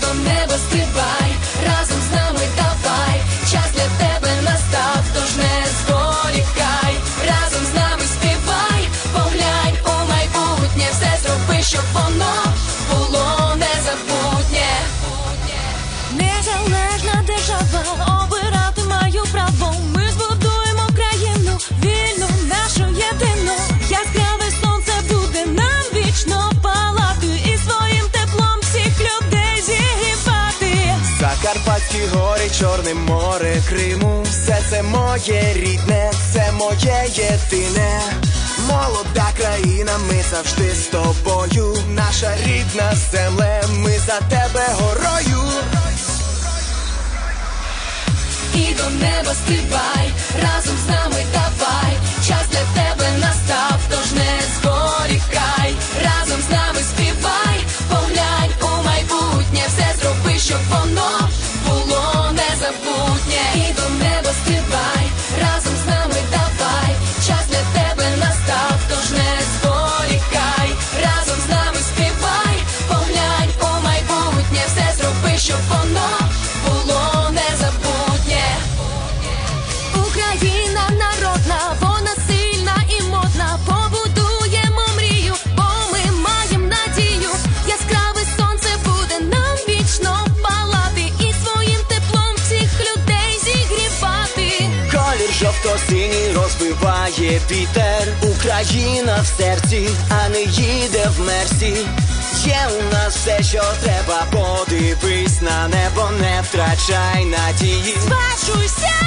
The Melody. Карпатські гори, Чорне море Криму, все це моє рідне, це моє єдине, молода країна, ми завжди з тобою. Наша рідна земле, ми за тебе горою. І до неба стрибай, разом з нами давай. Час для синій розбиває вітер, Україна в серці, а не їде в мерсі. Є у нас все, що треба, подивись на небо, не втрачай надії. Зважуйся!